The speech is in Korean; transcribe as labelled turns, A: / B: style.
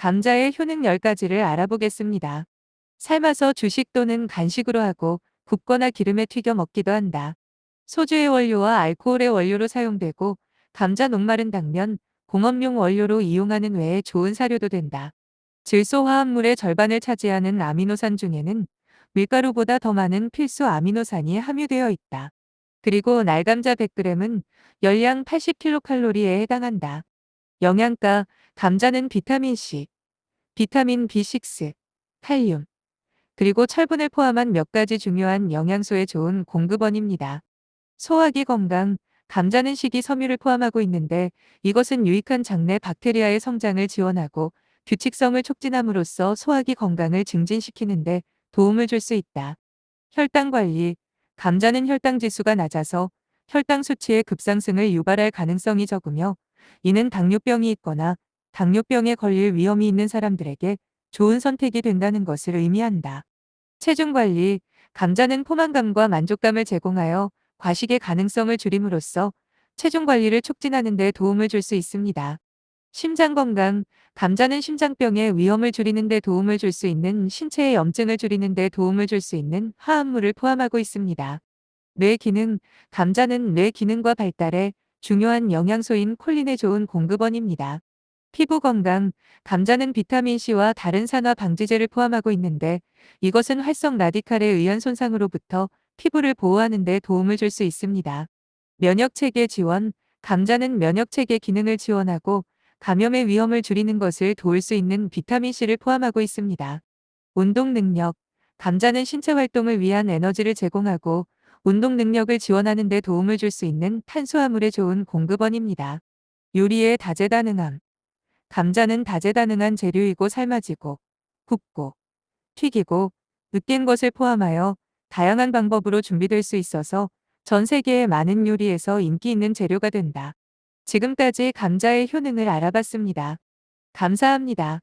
A: 감자의 효능 10가지를 알아보겠습니다. 삶아서 주식 또는 간식으로 하고 굽거나 기름에 튀겨 먹기도 한다. 소주의 원료와 알코올의 원료로 사용되고 감자 녹말은 당면, 공업용 원료로 이용하는 외에 좋은 사료도 된다. 질소 화합물의 절반을 차지하는 아미노산 중에는 밀가루보다 더 많은 필수 아미노산이 함유되어 있다. 그리고 날감자 100g은 열량 80kcal에 해당한다. 영양가, 감자는 비타민C, 비타민 B6, 칼륨, 그리고 철분을 포함한 몇 가지 중요한 영양소의 좋은 공급원입니다. 소화기 건강, 감자는 식이 섬유를 포함하고 있는데 이것은 유익한 장내 박테리아의 성장을 지원하고 규칙성을 촉진함으로써 소화기 건강을 증진시키는데 도움을 줄 수 있다. 혈당 관리, 감자는 혈당 지수가 낮아서 혈당 수치의 급상승을 유발할 가능성이 적으며 이는 당뇨병이 있거나 당뇨병에 걸릴 위험이 있는 사람들에게 좋은 선택이 된다는 것을 의미한다. 체중 관리, 감자는 포만감과 만족감을 제공하여 과식의 가능성을 줄임으로써 체중 관리를 촉진하는 데 도움을 줄 수 있습니다. 심장 건강, 감자는 심장병의 위험을 줄이는 데 도움을 줄 수 있는 신체의 염증을 줄이는 데 도움을 줄 수 있는 화합물을 포함하고 있습니다. 뇌 기능, 감자는 뇌 기능과 발달에 중요한 영양소인 콜린의 좋은 공급원입니다. 피부 건강, 감자는 비타민C와 다른 산화 방지제를 포함하고 있는데 이것은 활성 라디칼에 의한 손상으로부터 피부를 보호하는 데 도움을 줄 수 있습니다. 면역체계 지원, 감자는 면역체계 기능을 지원하고 감염의 위험을 줄이는 것을 도울 수 있는 비타민C를 포함하고 있습니다. 운동 능력, 감자는 신체 활동을 위한 에너지를 제공하고 운동 능력을 지원하는 데 도움을 줄 수 있는 탄수화물의 좋은 공급원입니다. 요리의 다재다능함, 감자는 다재다능한 재료이고 삶아지고 굽고 튀기고 으깬 것을 포함하여 다양한 방법으로 준비될 수 있어서 전 세계의 많은 요리에서 인기 있는 재료가 된다. 지금까지 감자의 효능을 알아봤습니다. 감사합니다.